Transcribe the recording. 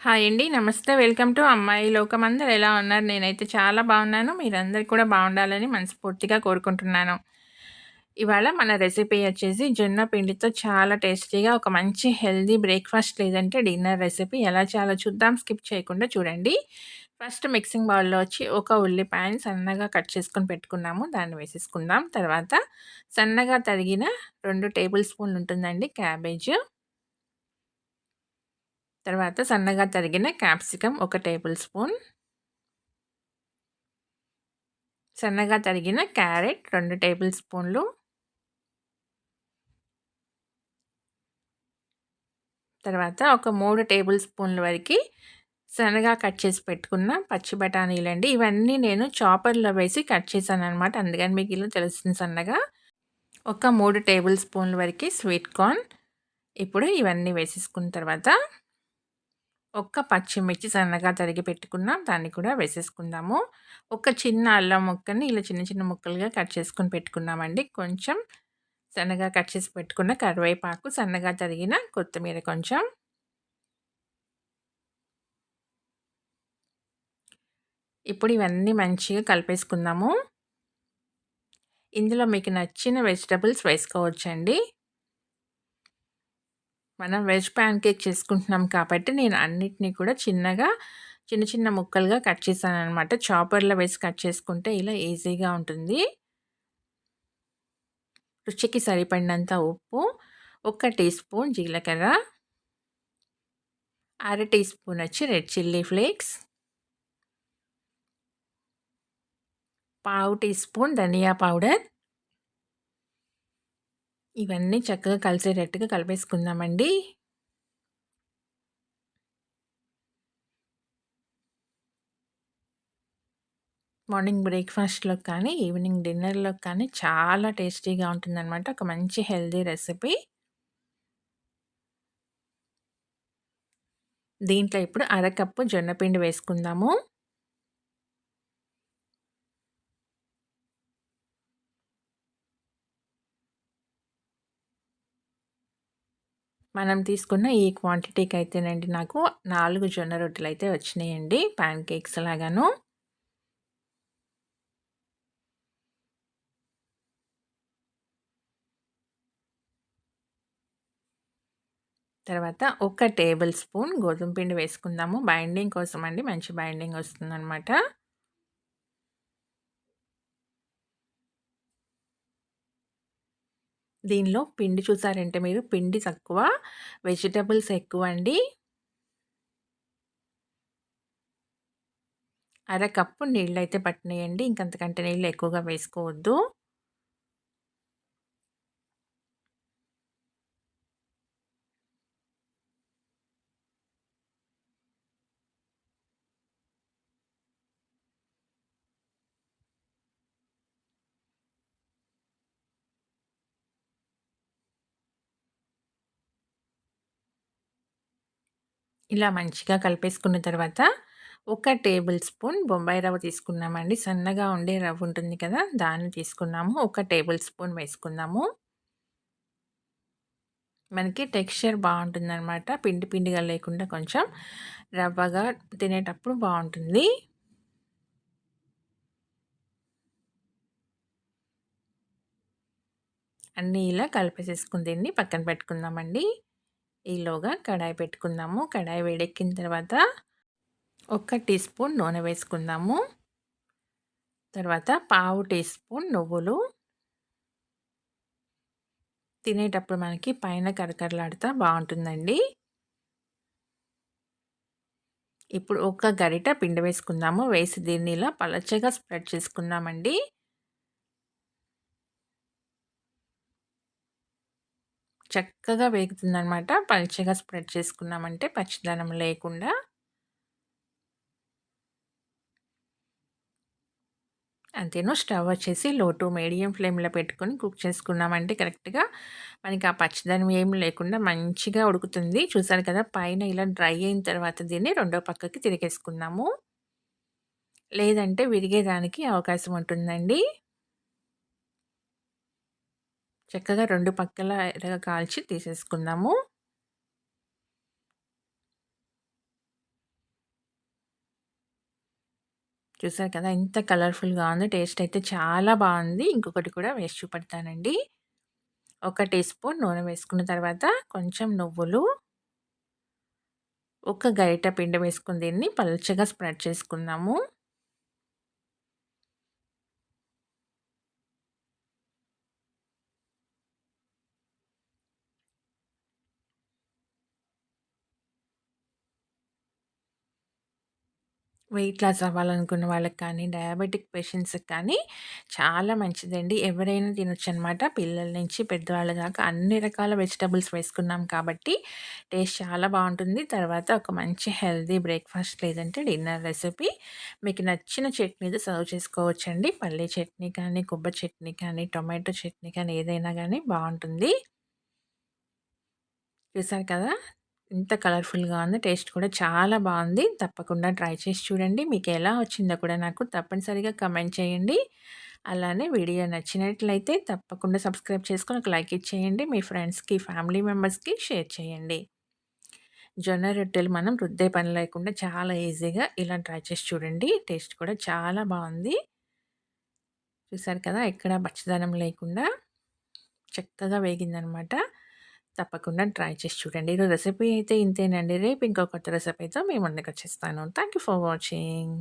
Hi అండి. నమస్తే. Welcome to అమ్మాయి లోకం. అందరు ఎలా ఉన్నారు? నేనైతే చాలా బాగున్నాను. మీరందరు కూడా బాగుండాలని మనస్ఫూర్తిగా కోరుకుంటున్నాను. ఇవాళ మన రెసిపీ వచ్చేసి జొన్న పిండితో చాలా టేస్టీగా ఒక మంచి హెల్దీ బ్రేక్ఫాస్ట్ లేదంటే డిన్నర్ రెసిపీ. ఎలా చాలా చూద్దాం. స్కిప్ చేయకుండా చూడండి. ఫస్ట్ మిక్సింగ్ బౌల్లో వచ్చి ఒక ఉల్లిపాయని సన్నగా కట్ చేసుకొని పెట్టుకున్నాము. దాన్ని వేసేసుకుందాం. తర్వాత సన్నగా తరిగిన రెండు టేబుల్ స్పూన్లు ఉంటుందండి క్యాబేజ్. తర్వాత సన్నగా తరిగిన క్యాప్సికమ్ ఒక టేబుల్ స్పూన్. సన్నగా తరిగిన క్యారెట్ రెండు టేబుల్ స్పూన్లు. తర్వాత ఒక మూడు టేబుల్ స్పూన్ల వరకు సన్నగా కట్ చేసి పెట్టుకున్న పచ్చి బఠానీలండి ఇవన్నీ నేను చాపర్లో వేసి కట్ చేశాను అనమాట అందుకని మీకు ఇలా తెలుస్తుంది సన్నగా. ఒక మూడు టేబుల్ స్పూన్ల వరకు స్వీట్ కార్న్. ఇప్పుడు ఇవన్నీ వేసేసుకున్న తర్వాత ఒక్క పచ్చిమిర్చి సన్నగా తరిగి పెట్టుకున్నాం. దాన్ని కూడా వేసేసుకుందాము. ఒక చిన్న అల్లం ముక్కని ఇలా చిన్న చిన్న ముక్కలుగా కట్ చేసుకొని పెట్టుకున్నామండి. కొంచెం సన్నగా కట్ చేసి పెట్టుకున్న కరివేపాకు సన్నగా తరిగిన కొత్తిమీర కొంచెం. ఇప్పుడు ఇవన్నీ మంచిగా కలిపేసుకుందాము. ఇందులో మీకు నచ్చిన వెజిటబుల్స్ వేసుకోవచ్చండి. మనం వెజ్ ప్యాన్ కేక్ చేసుకుంటున్నాం కాబట్టి నేను అన్నిటినీ కూడా చిన్నగా చిన్న చిన్న ముక్కలుగా కట్ చేశాను అనమాట చాపర్లో వేసి కట్ చేసుకుంటే ఇలా ఈజీగా ఉంటుంది. రుచికి సరిపడినంత ఉప్పు ఒక టీ స్పూన్ జీలకర్ర అర టీ స్పూన్ వచ్చి రెడ్ చిల్లీ ఫ్లేక్స్ పావు టీ స్పూన్ ధనియా పౌడర్ ఇవన్నీ చక్కగా కలిసేటట్టుగా కలిపేసుకుందామండి. మార్నింగ్ బ్రేక్ఫాస్ట్లో కానీ ఈవినింగ్ డిన్నర్లో కానీ చాలా టేస్టీగా ఉంటుందన్నమాట. ఒక మంచి హెల్దీ రెసిపీ. దీంట్లో ఇప్పుడు అరకప్పు జొన్నపిండి వేసుకుందాము. మనం తీసుకున్న ఈ క్వాంటిటీకి అయితేనండి నాకు నాలుగు జొన్న రొట్టెలు అయితే వచ్చినాయండి. ప్యాన్ కేక్స్ లాగాను. తర్వాత ఒక టేబుల్ స్పూన్ గోధుమ పిండి వేసుకుందాము. బైండింగ్ కోసం అండి మంచి బైండింగ్ వస్తుందన్నమాట. దీనిలో పిండి చూసారంటే మీరు? పిండి తక్కువ వెజిటబుల్స్ ఎక్కువ అండి అర కప్పు నీళ్ళు అయితే పట్టినాయండి. ఇంకంతకంటే నీళ్ళు ఎక్కువగా వేసుకోవద్దు. ఇలా మంచిగా కలిపేసుకున్న తర్వాత ఒక టేబుల్ స్పూన్ బొంబాయి రవ్వ తీసుకున్నామండి. సన్నగా ఉండే రవ్వ ఉంటుంది కదా దాన్ని తీసుకున్నాము. ఒక టేబుల్ స్పూన్ వేసుకుందాము. మనకి టెక్స్చర్ బాగుంటుందన్నమాట. పిండి పిండిగా లేకుండా కొంచెం రవ్వగా తినేటప్పుడు బాగుంటుంది. అన్నీ ఇలా కలిపేసేసుకుంది పక్కన పెట్టుకుందామండి. ఈలోగా కడాయి పెట్టుకుందాము. కడాయి వేడెక్కిన తర్వాత ఒక టీ స్పూన్ నూనె వేసుకుందాము. తర్వాత పావు టీ స్పూన్ నువ్వులు. తినేటప్పుడు మనకి పైన కరకరలాడుతా బాగుంటుందండి. ఇప్పుడు ఒక గరిట పిండి వేసుకుందాము. వేసి దీన్ని ఇలా పలచగా స్ప్రెడ్ చేసుకుందామండి. చక్కగా వేగుతుందనమాట పల్చగా స్ప్రెడ్ చేసుకున్నామంటే పచ్చిదనం లేకుండా. అంతేను స్టవ్ వచ్చేసి లో టు మీడియం ఫ్లేమ్లో పెట్టుకొని కుక్ చేసుకున్నామంటే కరెక్ట్గా మనకి ఆ పచ్చిదనం ఏం లేకుండా మంచిగా ఉడుకుతుంది. చూసారు కదా పైన ఇలా డ్రై అయిన తర్వాత దీన్ని రెండో పక్కకి తిరిగేసుకున్నాము. లేదంటే విరిగేదానికి అవకాశం ఉంటుందండి. చక్కగా రెండు పక్కల ఎలాగ కాల్చి తీసేసుకుందాము. చూసారు కదా ఇంత కలర్ఫుల్గా ఉంది. టేస్ట్ అయితే చాలా బాగుంది. ఇంకొకటి కూడా వేసి చూపెడతానండి. ఒక టీ స్పూన్ నూనె వేసుకున్న తర్వాత కొంచెం నువ్వులు ఒక గరిట పిండి వేసుకుని దీన్ని పలుచగా స్ప్రెడ్ చేసుకుందాము. వెయిట్ లాస్ అవ్వాలనుకున్న వాళ్ళకి కానీ, డయాబెటిక్ పేషెంట్స్‌కి కానీ చాలా మంచిదండి. ఎవరైనా తినొచ్చనమాట. పిల్లల నుంచి పెద్దవాళ్ళ దాకా అన్ని రకాల వెజిటబుల్స్ వేసుకున్నాం కాబట్టి టేస్ట్ చాలా బాగుంటుంది తర్వాత ఒక మంచి హెల్దీ బ్రేక్‌ఫాస్ట్ లేదంటే డిన్నర్ రెసిపీ మీకు నచ్చిన చట్నీతో సర్వ్ చేసుకోవచ్చండి. పల్లీ చట్నీ కానీ, కొబ్బరి చట్నీ కానీ, టొమాటో చట్నీ కానీ ఏదైనా కానీ బాగుంటుంది చూసారు కదా! ఎంత కలర్‌ఫుల్‌గా ఉందో. టేస్ట్ కూడా చాలా బాగుంది తప్పకుండా ట్రై చేసి చూడండి. మీకు ఎలా వచ్చిందో కూడా నాకు తప్పనిసరిగా కమెంట్ చేయండి. అలానే వీడియో నచ్చినట్లయితే తప్పకుండా సబ్స్క్రైబ్ చేసుకొని ఒక లైక్ ఇచ్చేయండి. మీ ఫ్రెండ్స్‌కి, ఫ్యామిలీ మెంబర్స్‌కి షేర్ చేయండి. జొన్న రొట్టెలు మనం రుద్దే పని లేకుండా చాలా ఈజీగా ఇలా ట్రై చేసి చూడండి. టేస్ట్ కూడా చాలా బాగుంది చూసారు కదా! ఎక్కడ పచ్చదనం లేకుండా చక్కగా వేగిందనమాట. తప్పకుండా ట్రై చేసి చూడండి. ఈరోజు రెసిపీ అయితే ఇంతేనండి. రేపు ఇంకో కొత్త రెసిపీతో మీ ముందుకొచ్చేస్తాను. Thank you for watching.